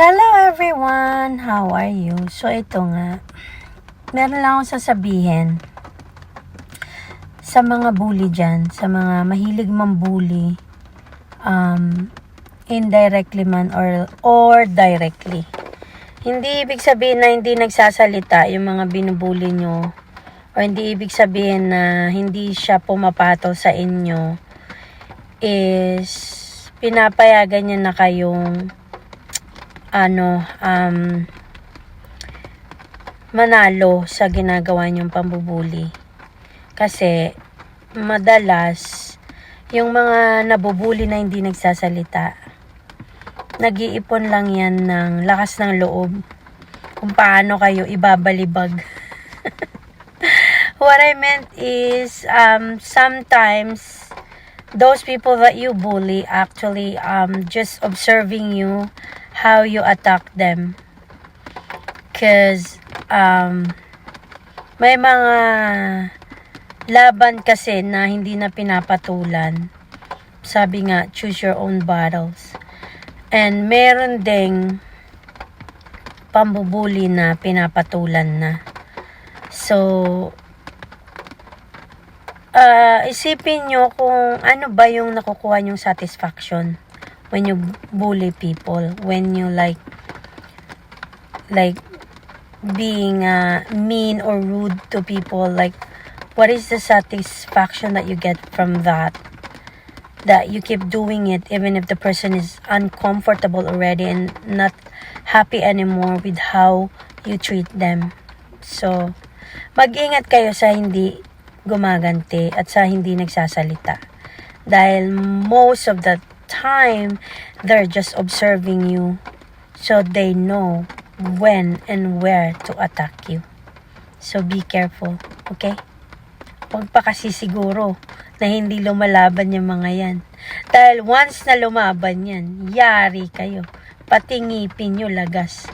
Hello everyone! How are you? So ito nga, meron lang akong sasabihin sa mga bully dyan, sa mga mahilig mambully, um, indirectly man or, or directly. Hindi ibig sabihin na hindi nagsasalita yung mga binubuli nyo o hindi ibig sabihin na hindi siya pumapatol sa inyo is pinapayagan niya na kayong ano, um, manalo sa ginagawa niyong pambubuli. Kasi, madalas, yung mga nabubuli na hindi nagsasalita, nag-iipon lang yan ng lakas ng loob kung paano kayo ibabalibag. What I meant is, um, sometimes, those people that you bully actually um, just observing you how you attack them. Cause um, may mga laban kasi na hindi na pinapatulan. Sabi nga, choose your own battles. And meron ding pambubuli na pinapatulan na. So, uh, isipin nyo kung ano ba yung nakukuha nyong satisfaction when you bully people, when you like, like, being uh, mean or rude to people, like, what is the satisfaction that you get from that? That you keep doing it even if the person is uncomfortable already and not happy anymore with how you treat them. So, mag-ingat kayo sa hindi gumaganti at sa hindi nagsasalita. Dahil most of the time, they're just observing you so they know when and where to attack you. So be careful, okay? Huwag pa kasi siguro na hindi lumalaban yung mga yan. Dahil once na lumaban yan, yari kayo. Pati ngipin nyo lagas.